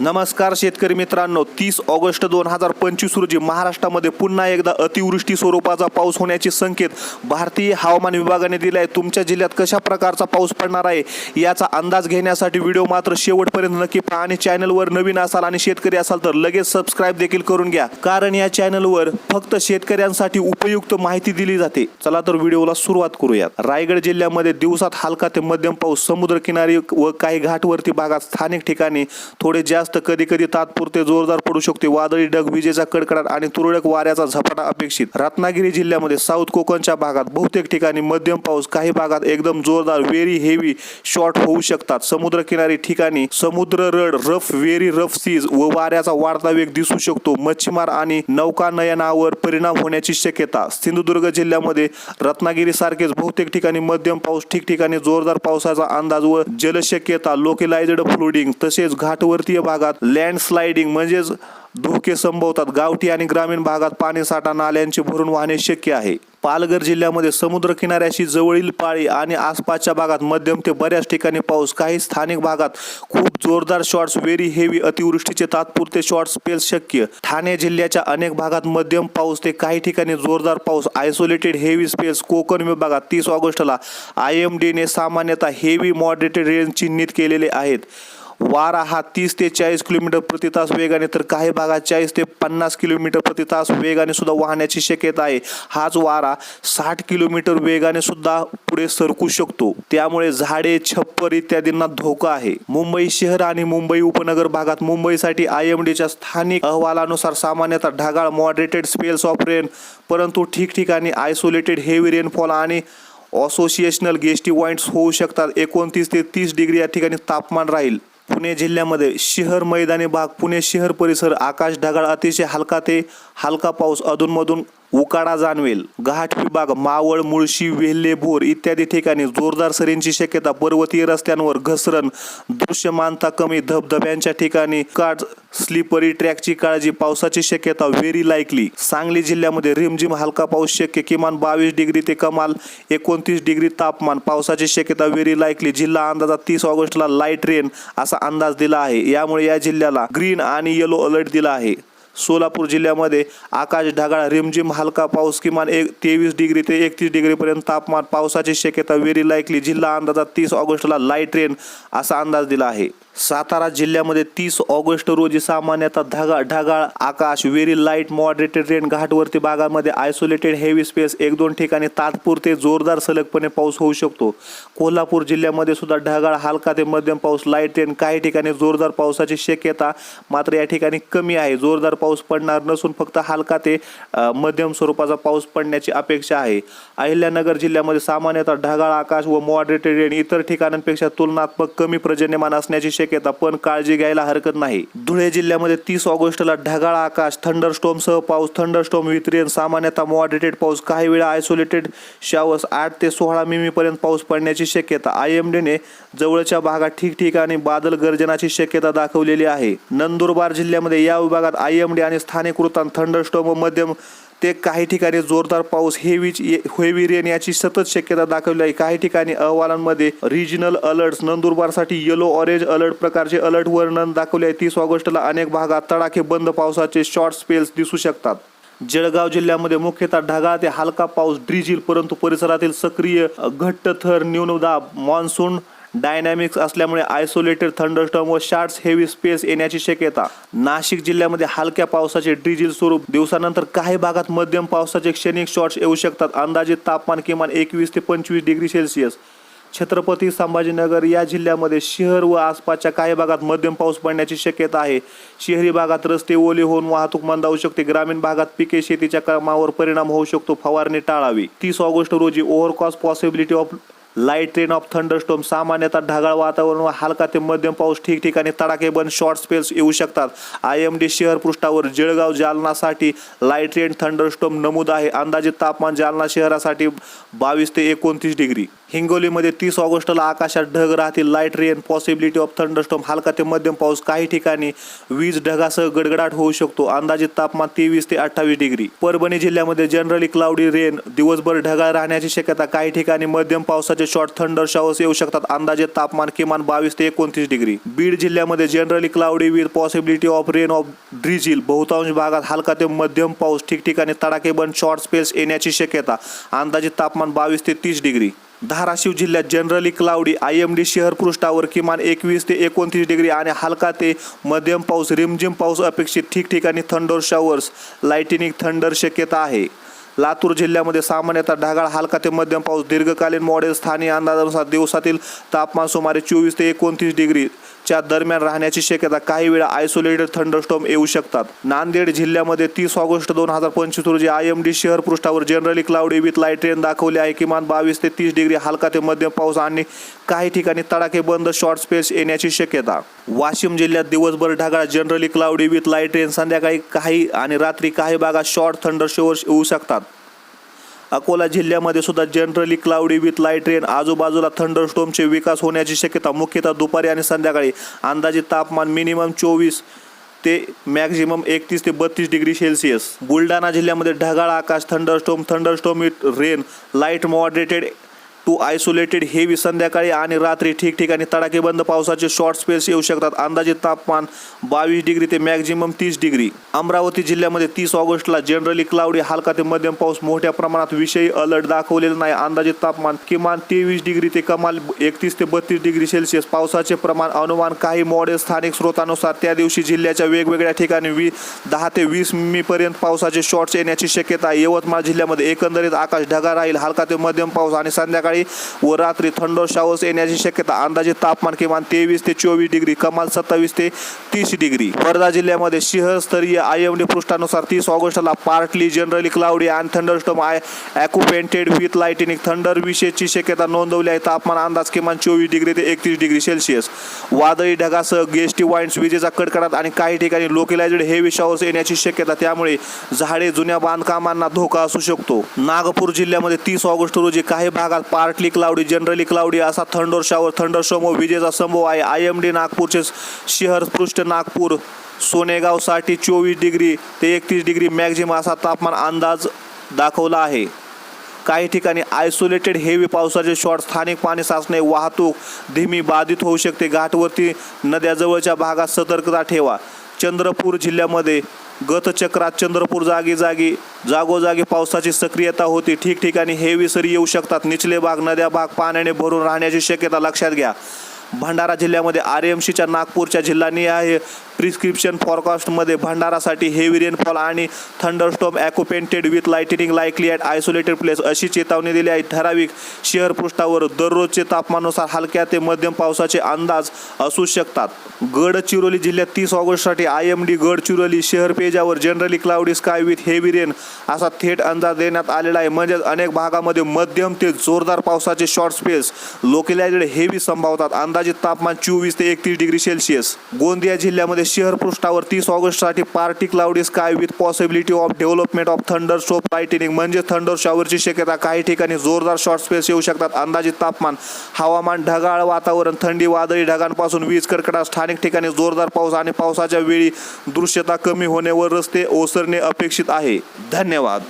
नमस्कार शेतकरी मित्रांनो तीस ऑगस्ट दोन हजार पंचवीस रोजी महाराष्ट्रामध्ये पुन्हा एकदा अतिवृष्टी स्वरूपाचा पाऊस होण्याचे संकेत भारतीय हवामान विभागाने दिले आहे तुमच्या जिल्ह्यात कशा प्रकारचा पाऊस पडणार आहे याचा अंदाज घेण्यासाठी व्हिडिओ मात्र शेवटपर्यंत नक्की पहा आणि चॅनलवर नवीन असाल आणि शेतकरी असाल तर लगेच सबस्क्राईब देखील करून घ्या. कारण या चॅनलवर फक्त शेतकऱ्यांसाठी उपयुक्त माहिती दिली जाते. चला तर व्हिडिओला सुरुवात करूयात. रायगड जिल्ह्यामध्ये दिवसात हलका ते मध्यम पाऊस समुद्रकिनारी व काही घाटवरती भागात स्थानिक ठिकाणी थोडे जास्त कधी कधी तात्पुरते जोरदार पडू शकते. वादळी ढग विजेचा कडकडाट आणि तुरळक वाऱ्याचा झपाटा अपेक्षित. रत्नागिरी जिल्ह्यामध्ये साऊथ कोकणच्या भागात बहुतेक ठिकाणी मध्यम पाऊस काही भागात एकदम जोरदार वेरी हेवी शॉर्ट होऊ शकतात. समुद्रकिनारी ठिकाणी समुद्र रड रफ वेरी रफ सीज व वाऱ्याचा वाढता वेग दिसू शकतो. मच्छीमार आणि नौकानयनावर परिणाम होण्याची शक्यता. सिंधुदुर्ग जिल्ह्यामध्ये रत्नागिरी सारखेच बहुतेक ठिकाणी मध्यम पाऊस ठिकठिकाणी जोरदार पावसाचा अंदाज व जलशक्यता लोकेलायझड फ्लुडिंग तसेच घाटवर्तीय भाग भागात लँडस्लाइडिंग म्हणजेच धोके संभवतात. गावठी आणि ग्रामीण भागात पाणीसाठा नाल्यांचे भरून वाहणे शक्य आहे. पालघर जिल्ह्यामध्ये समुद्र किनाऱ्याशी जवळील पाळी आणि आसपासच्या भागात मध्यम ते बऱ्याच ठिकाणी पाऊस. काही स्थानिक भागात खूप जोरदार शॉर्ट्स व्हेरी हेवी अतिवृष्टीचे तात्पुरते शॉर्ट पेल शक्य. ठाणे जिल्ह्याच्या अनेक भागात मध्यम पाऊस ते काही ठिकाणी जोरदार पाऊस. आयसोलेटेड हेवी स्पेल्स कोकण विभागात तीस ऑगस्टला आय एम डीने सामान्यतः हेवी मॉडरेटेड रेंज चिन्हित केलेले आहेत. वारा हा तीस ते चाळीस किलोमीटर प्रति तास वेगाने तर काही भागात चाळीस ते पन्नास किलोमीटर प्रति तास वेगाने सुद्धा वाहण्याची शक्यता आहे. हाच वारा साठ किलोमीटर वेगाने सुद्धा पुढे सरकू शकतो. त्यामुळे झाडे छप्पर इत्यादींना धोका आहे. मुंबई शहर आणि मुंबई उपनगर भागात मुंबईसाठी आय एम डीच्या स्थानिक अहवालानुसार सामान्यतः ढगाळ मॉडरेटेड स्पेल्स ऑफ रेन परंतु ठिकठिकाणी आयसोलेटेड हेवी रेनफॉल आणि असोसिएशनल गेस्टी पॉईंट्स होऊ शकतात. एकोणतीस ते तीस डिग्री या ठिकाणी तापमान राहील. पुणे जिल्ह्यामध्ये शहर मैदानी भाग पुणे शहर परिसर आकाश ढगाळ अतिशय हलका ते हलका पाऊस अधूनमधून उकाडा जाणवेल. घाट विभाग मावळ मुळशी वेल्हे भोर इत्यादी ठिकाणी जोरदार सरींची शक्यता पर्वतीय रस्त्यांवर घसरण दृश्यमानता कमी धबधब्यांच्या ठिकाणी काट स्लिपरी ट्रॅकची काळजी पावसाची शक्यता व्हेरी लाईकली सांगली जिल्ह्यामध्ये रिमझिम हलका पाऊस शक्य किमान बावीस डिग्री ते कमाल एकोणतीस डिग्री तापमान. पावसाची शक्यता व्हेरी लाईकली जिल्हा अंदाजात तीस ऑगस्टला लाइट रेन असा अंदाज दिला आहे. यामुळे या जिल्ह्याला ग्रीन आणि येलो अलर्ट दिला आहे. सोलापूर जिल्ह्यामध्ये आकाश ढगाळ रिमझिम हलका पाऊस किमान एक तेवीस डिग्री ते एकतीस डिग्रीपर्यंत तापमान पावसाची शक्यता व्हेरी लाईकली जिल्हा अंदाजात तीस ऑगस्टला लाइट रेन असा अंदाज दिला आहे. सातारा जिल्ह्यामध्ये तीस ऑगस्ट रोजी सामान्यतः ढगाळ ढगाळ आकाश व्हेरी लाइट मॉडरेटेड रेन घाटवरती भागामध्ये आयसोलेटेड हेवी स्पेस एक दोन ठिकाणी तात्पुरते जोरदार सलगपणे पाऊस होऊ शकतो. कोल्हापूर जिल्ह्यामध्ये सुद्धा ढगाळ हलका ते मध्यम पाऊस लाइट रेन काही ठिकाणी जोरदार पावसाची शक्यता मात्र या ठिकाणी कमी आहे. जोरदार पाऊस पाऊस पडणार नसून फक्त हलका ते मध्यम स्वरूपाचा पाऊस पडण्याची अपेक्षा आहे. अहिल्यानगर जिल्ह्यामध्ये सामान्यतः ढगाळ आकाश व मॉडरेटेड रेन इतर ठिकाणांपेक्षा तुलनात्मक कमी पर्जन्यमान असण्याची शक्यता पण काळजी घ्यायला हरकत नाही. धुळे जिल्ह्यामध्ये तीस ऑगस्टला ढगाळ आकाश थंडरस्टॉर्मसह पाऊस थंडरस्टॉर्म विथ रेन सामान्यतः मॉडरेटेड पाऊस काही वेळा आयसोलेटेड शावस आठ ते सोळा मिमी पर्यंत पाऊस पडण्याची शक्यता. आय एम डीने जवळच्या भागात ठिकठिकाणी बादल गर्जनाची शक्यता दाखवलेली आहे. नंदुरबार जिल्ह्यामध्ये या विभागात आय एम आणि स्थानिक वृत्तांत थंडरस्टॉर्म व मध्यम ते काही ठिकाणी जोरदार पाऊस हेवी हेवी रेन याची सतत शक्यता दाखवली आहे. काही ठिकाणी अहवालांमध्ये रिजनल अलर्ट्स नंदुरबारसाठी येलो ऑरेंज अलर्ट प्रकारचे अलर्ट वर्णन दाखवले आहे. तीस ऑगस्टला अनेक भागात तडाखे बंद पावसाचे शॉर्ट स्पेल्स दिसू शकतात. जळगाव जिल्ह्यामध्ये मुख्यतः ढगाळ ते हलका पाऊस ड्रिजिल परंतु परिसरातील सक्रिय घट्ट थर न्यूनदाब मान्सून डायनॅमिक्स असल्यामुळे आयसोलेटेड थंडरस्टॉर्म व शार्ट्स हेवी स्पेस येण्याची शक्यता. नाशिक जिल्ह्यामध्ये हलक्या पावसाचे ड्रिजिल स्वरूप. दिवसानंतर काही भागात मध्यम पावसाचे क्षणिक शॉर्ट्स येऊ शकतात. अंदाजे तापमान किमान एकवीस ते पंचवीस डिग्री सेल्सिअस छत्रपती संभाजीनगर या जिल्ह्यामध्ये शहर व आसपासच्या काही भागात मध्यम पाऊस पडण्याची शक्यता आहे. शहरी भागात रस्ते ओले होऊन वाहतूक मंदावू शकते. ग्रामीण भागात पिके शेतीच्या कामावर परिणाम होऊ शकतो. फवारणी टाळावी. तीस ऑगस्ट रोजी overcast possibility of light rain of thunderstorm सामान्यतः ढगाळ वातावरण व हलका ते मध्यम पाऊस ठिकठिकाणी तडाखेबंद शॉर्ट स्पेल्स येऊ शकतात. आय एम डी शहर पृष्ठावर जळगाव जालनासाठी लाइट रेन थंडरस्टोम नमूद आहे. अंदाजे तापमान जालना शहरासाठी बावीस ते एकोणतीस डिग्री. हिंगोलीमध्ये तीस ऑगस्टला आकाशात ढग राहतील. Light rain possibility of thunderstorm हलका ते मध्यम पाऊस काही ठिकाणी वीज ढगासह गडगडाट होऊ शकतो. अंदाजित तापमान तेवीस ते अठ्ठावीस डिग्री. परभणी जिल्ह्यामध्ये जनरली क्लाउडी रेन दिवसभर ढगाळ राहण्याची शक्यता काही ठिकाणी मध्यम पावसाचे शॉर्ट थंडर शॉवर्स येऊ शकतात. अंदाजे तापमान किमान बावीस ते एकोणतीस डिग्री. बीड जिल्ह्यामध्ये generally cloudy with possibility of rain of drizzle बहुतांश भागात हलका ते मध्यम पाऊस ठिकठिकाणी तडाखेबंद शॉर्ट स्पेल्स येण्याची शक्यता. अंदाजित तापमान बावीस ते तीस डिग्री. धाराशिव जिल्ह्यात generally cloudy I M D शहर पृष्ठावर किमान एकवीस ते एकोणतीस डिग्री आणि हलका ते मध्यम पाऊस रिमझिम पाऊस अपेक्षित ठिकठिकाणी थंडर शॉवर्स लाईटिनिंग थंडर शक्यता आहे. लातूर जिल्ह्यामध्ये सामान्यतः ढगाळ हलका ते मध्यम पाऊस दीर्घकालीन मॉडेल स्थानीय अंदाजानुसार दिवसातील तापमान सुमारे चोवीस ते एकोणतीस डिग्री च्या दरम्यान राहण्याची शक्यता काही वेळा आयसोलेटेड थंडरस्टॉर्म येऊ शकतात. नांदेड जिल्ह्यामध्ये तीस ऑगस्ट दोन हजार पंचवीस रोजी आय एम डी शहर पृष्ठावर generally cloudy with light rain दाखवले आहे. किमान बावीस ते तीस डिग्री हलका ते मध्यम पाऊस आणि काही ठिकाणी तडाखे बंद शॉर्ट स्पेस येण्याची शक्यता. वाशिम जिल्ह्यात दिवसभर ढगाळ generally cloudy with light rain संध्याकाळी काही आणि रात्री काही भागात शॉर्ट थंडर शोअर्स येऊ शकतात. अकोला जिल्ह्यामध्ये सुद्धा generally cloudy with light rain आजूबाजूला थंडरस्टोमचे विकास होण्याची शक्यता मुख्यतः दुपारी आणि संध्याकाळी. अंदाजे तापमान मिनिमम चोवीस ते मॅक्झिमम एकतीस ते बत्तीस डिग्री सेल्सिअस बुलढाणा जिल्ह्यामध्ये ढगाळ आकाश thunderstorm thunderstorm with rain light moderated to isolated heavy संध्याकाळी आणि रात्री ठिकठिकाणी तडाखेबंद पावसाचे शॉर्ट स्पेल्स येऊ शकतात. अंदाजे तापमान बावीस डिग्री ते मॅक्झिमम तीस डिग्री. अमरावती जिल्ह्यामध्ये तीस ऑगस्टला जनरली क्लाउडी हलका ते मध्यम पाऊस मोठ्या प्रमाणात विषयी अलर्ट दाखवलेला नाही. अंदाजे तापमान किमान तेवीस डिग्री ते कमाल एकतीस ते बत्तीस डिग्री सेल्सिअस पावसाचे प्रमाण अनुमान काही मॉडेल स्थानिक स्रोतानुसार त्या दिवशी जिल्ह्याच्या वेगवेगळ्या ठिकाणी वी दहा ते वीस मी पर्यंत पावसाचे शॉर्ट्स येण्याची शक्यता आहे. यवतमाळ जिल्ह्यामध्ये एकंदरीत आकाश ढगा राहील हलका ते मध्यम पाऊस आणि संध्याकाळी व रात्री थंड शावर्स येण्याची शक्यता. अंदाजे तापमान किमान तेवीस ते चोवीस डिग्री कमाल सत्तावीस ते तीस डिग्री. वर्धा जिल्ह्यामध्ये शहरस्तरीय आय एम डी पृष्ठानुसार तीस ऑगस्टला पार्टली जनरली क्लाउडी आणि थंडरस्टॉम आय ॲक्युपेंटेड विथ लाईटिनिंग थंडर विशेषची शक्यता नोंदवली आहे. तापमान अंदाज किमान चोवीस डिग्री ते एकतीस डिग्री सेल्सिअस. वादळी ढगासह गेस्टी वाईन्स विजेचा कडकडाट आणि काही ठिकाणी लोकलाइज्ड हेवी शॉवर्स येण्याची शक्यता. त्यामुळे झाडे जुन्या बांधकामांना धोका असू शकतो. नागपूर जिल्ह्यामध्ये तीस ऑगस्ट रोजी काही भागात पार्टली क्लाउडी जनरली क्लाउडी असा थंडर शॉवर थंडर व विजेचा संभव आहे. आय एम डी नागपूरचे शहर पृष्ठ नागपूर सोनेगावसाठी चोवीस डिग्री ते एकतीस डिग्री मॅक्झिम असा तापमान अंदाज दाखवला आहे. काही ठिकाणी आयसोलेटेड हेवी पावसाचे शॉट स्थानिक पाणी साचणे वाहतूक धीमी बाधित होऊ शकते. घाटवरती नद्याजवळच्या भागात सतर्कता ठेवा. चंद्रपूर जिल्ह्यामध्ये गतचक्रात चंद्रपूर जागी जागी जागोजागी पावसाची सक्रियता होती. ठिकठिकाणी हेवी सरी येऊ शकतात. निचले भाग नद्या भाग पाण्याने भरून राहण्याची शक्यता लक्षात घ्या. भंडारा जिल्ह्यामध्ये आर एम सीच्या नागपूरच्या जिल्हानिहाय प्रिस्क्रिप्शन फॉरकास्टमध्ये भंडारासाठी हेवी रेनफॉल आणि thunderstorm accompanied with lightning likely at isolated place अशी चेतावणी दिली आहे. ठराविक शहर पृष्ठावर दररोजचे तापमानानुसार हलक्या ते मध्यम पावसाचे अंदाज असू शकतात. गडचिरोली जिल्ह्यात तीस ऑगस्टसाठी आय एम डी गडचिरोली शहर Pejawar generally cloudy sky with heavy rain असा थेट अंदाज देण्यात आलेला आहे. म्हणजेच अनेक भागामध्ये मध्यम ते जोरदार पावसाचे शॉर्ट स्पेस लोकलाइज्ड हेवी संभावतात. अंदाजित तापमान चोवीस ते एकतीस डिग्री सेल्सिअस. गोंदिया जिल्ह्यामध्ये शहर पृष्ठावर तीस ऑगस्टसाठी partly cloudy sky with possibility of development of thunder soap lightning म्हणजे थंडर शॉवरची शक्यता काही ठिकाणी जोरदार शॉर्ट स्पेस येऊ शकतात. अंदाजित तापमान हवामान ढगाळ वातावरण थंडी वादळी ढगांपासून वीज कडकडा स्थानिक ठिकाणी जोरदार पाऊस आणि पावसाच्या वेळी दृश्यता कमी होणे व रस्ते ओसरणे अपेक्षित आहे. धन्यवाद.